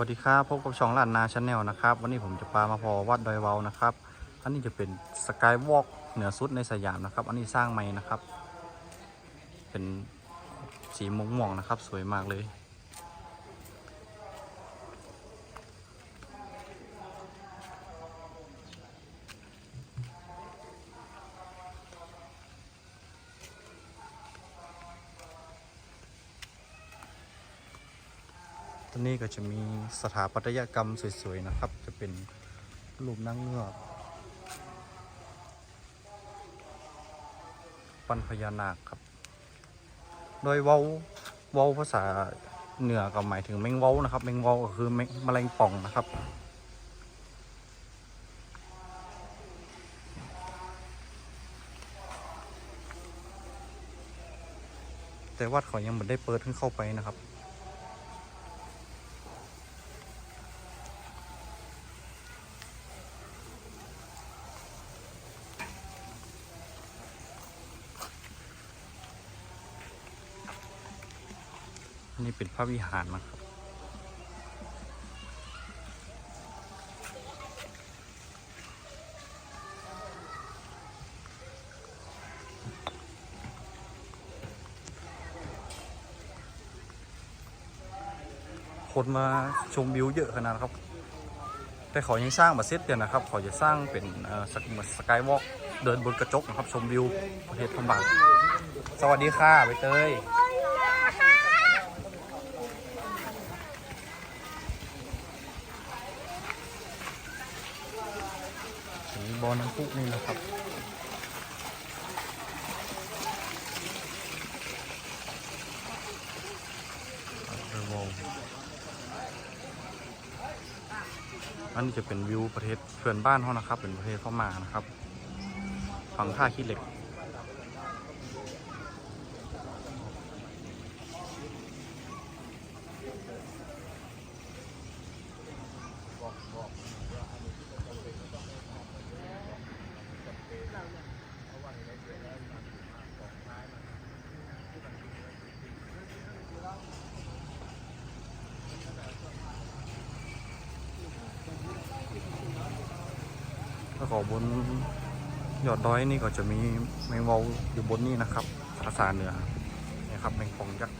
สวัสดีครับพบกับช่องลานนาชาแนลนะครับ วันนี้ผมจะพามาพอวัดดอยเวานะครับ อันนี้จะเป็นสกายวอล์กเหนือสุดในสยามนะครับ อันนี้สร้างใหม่นะครับ เป็นสีม่วงๆนะครับ สวยมากเลย ตอนนี้ก็จะมีสถาปัตยกรรมสวยๆนะครับ จะเป็นรูปนั่งเงือกปันพญานาคครับ โดยเว้าเว้าภาษาเหนือก็หมายถึงแมงเว้านะครับ แมงเว้าก็คือแมงแมลงป่องนะครับแต่วัดเขายังไม่ได้เปิดให้เข้าไปนะครับ นนี้เป็นพระวิหารนะครับ คนมาชมวิวเยอะขนาดนั้นครับ แต่เขายังสร้างมาเซตเดียวนะครับ เขาจะสร้างเป็นเอ่อสกสกายวอล์กเดินบนกระจกนะครับ ชมวิวประเทศพม่าสวัสดีค่ะใบเตย บอลน้ำพุนี่นะครับอันนี้จะเป็นวิวประเทศเพื่อนบ้านเขานะครับ เป็นประเทศพม่านะครับ ฝั่งท่าขี้เหล็ก แล้วก็บนยอดดอยนี่ก็จะมีแมงเวาอยู่บนนี่นะครับภาษาเหนือนะครับแมงปองยักษ์